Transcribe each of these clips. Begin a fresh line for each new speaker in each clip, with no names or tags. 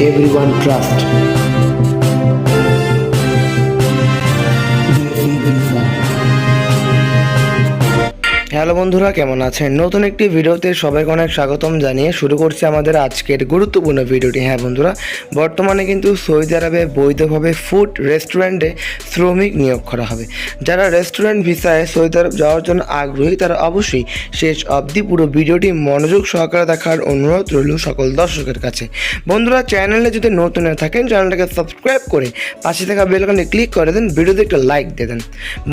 everyone trusts. Hello বন্ধুরা, কেমন আছেন? নতুন একটি ভিডিওতে সবাইকে অনেক স্বাগতম জানিয়ে শুরু করছি আমাদের আজকের গুরুত্বপূর্ণ ভিডিওটি। হ্যাঁ বন্ধুরা, বর্তমানে কিন্তু সৌদি আরবে বৈধভাবে ফুড রেস্টুরেন্টে শ্রমিক নিয়োগ করা হবে। যারা রেস্টুরেন্ট ভিসায় সৌদি আরব যাওয়ার জন্য আগ্রহী, তারা অবশ্যই শেষ অবধি পুরো ভিডিওটি মনোযোগ সহকারে দেখার অনুরোধ রইল সকল দর্শকের কাছে। বন্ধুরা, চ্যানেলে যদি নতুন হয়ে থাকেন, চ্যানেলটাকে সাবস্ক্রাইব করে পাশে থাকা বেলকনে ক্লিক করে দেন, ভিডিওতে একটা লাইক দিয়ে দেন।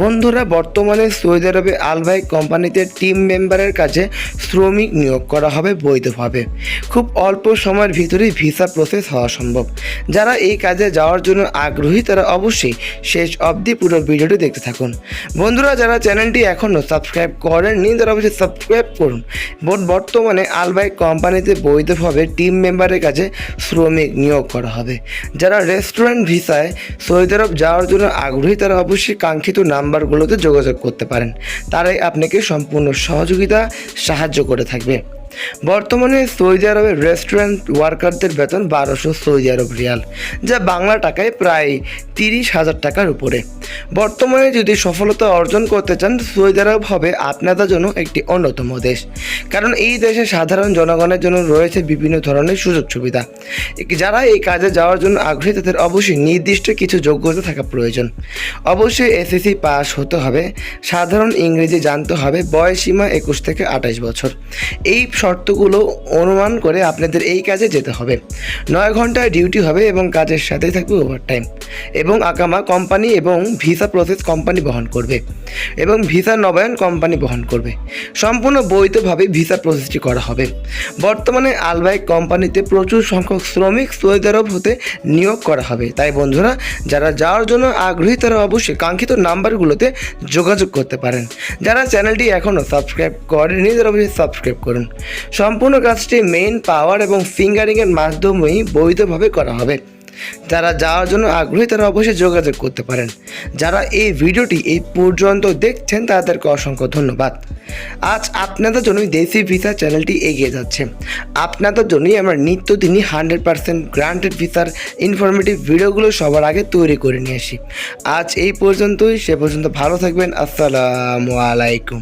বন্ধুরা, বর্তমানে সৌদি আরবে আলভাই কোম্পানিতে টিম মেম্বারের কাছে শ্রমিক নিয়োগ করা হবে বৈধভাবে। খুব অল্প সময়ের ভিতরেই ভিসা প্রসেস হওয়া সম্ভব। যারা এই কাজে যাওয়ার জন্য আগ্রহী, তারা অবশ্যই শেষ অবধি পুরো ভিডিওটি দেখতে থাকুন। বন্ধুরা, যারা চ্যানেলটি এখনও সাবস্ক্রাইব করেননি, তারা অবশ্যই সাবস্ক্রাইব করুন। বর্তমানে আলবাই কোম্পানিতে বৈধভাবে টিম মেম্বারের কাছে শ্রমিক নিয়োগ করা হবে। যারা রেস্টুরেন্ট ভিসায় সৌদি আরব যাওয়ার জন্য আগ্রহী, তারা অবশ্যই কাঙ্ক্ষিত নাম্বারগুলোতে যোগাযোগ করতে পারেন। তারাই আপনাকে সম্পূর্ণ সহযোগিতা সাহায্য করে থাকবে। বর্তমানে সৌদি আরবের রেস্টুরেন্ট ওয়ার্কারদের বেতন বারোশো সৌদি আরব রিয়াল, যা বাংলা টাকায় প্রায় তিরিশ হাজার টাকার উপরে। বর্তমানে যদি সফলতা অর্জন করতে চান, সৌদি আরব হবে আপনাদের জন্য একটি অন্যতম দেশ। কারণ এই দেশে সাধারণ জনগণের জন্য রয়েছে বিভিন্ন ধরনের সুযোগ সুবিধা। যারা এই কাজে যাওয়ার জন্য আগ্রহী, তাদের অবশ্যই নির্দিষ্ট কিছু যোগ্যতা থাকা প্রয়োজন। অবশ্যই এসএসসি পাস হতে হবে। সাধারণ ইংরেজি জানতে হবে। বয়সীমা একুশ থেকে আঠাশ বছর। এই শর্তগুলো অনুমান করে আপনাদের এই কাজে যেতে হবে। নয় ঘন্টায় ডিউটি হবে এবং কাজের সাথে থাকবে ওভারটাইম এবং আকামা কোম্পানি এবং ভিসা প্রসেস কোম্পানি বহন করবে এবং ভিসা নবায়ন কোম্পানি বহন করবে। সম্পূর্ণ বৈধভাবে ভিসা প্রসেসটি করা হবে। বর্তমানে আলবাই কোম্পানিতে প্রচুর সংখ্যক শ্রমিক সৌদি আরব হতে নিয়োগ করা হবে। তাই বন্ধুরা, যারা যাওয়ার জন্য আগ্রহী, তারা অবশ্যই কাঙ্ক্ষিত নাম্বারগুলোতে যোগাযোগ করতে পারেন। যারা চ্যানেলটি এখনও সাবস্ক্রাইব করেনি তারা অবশ্যই সাবস্ক্রাইব করুন। সম্পূর্ণ কাজটি মেইন পাওয়ার এবং ফিঙ্গারিংয়ের মাধ্যমেই বৈধভাবে করা হবে। যারা যাওয়ার জন্য আগ্রহী, তারা অবশ্যই যোগাযোগ করতে পারেন। যারা এই ভিডিওটি এই পর্যন্ত দেখছেন, তাদেরকে অসংখ্য ধন্যবাদ। আজ আপনাদের জন্যই দেশি ভিসা চ্যানেলটি এগিয়ে যাচ্ছে। আপনাদের জন্যই আমরা নিত্যদিনই হান্ড্রেড পার্সেন্ট গ্রান্টেড ভিসার ইনফরমেটিভ ভিডিওগুলো সবার আগে তৈরি করে নিয়ে আসি। আজ এই পর্যন্তই, সে পর্যন্ত ভালো থাকবেন। আসসালামু আলাইকুম।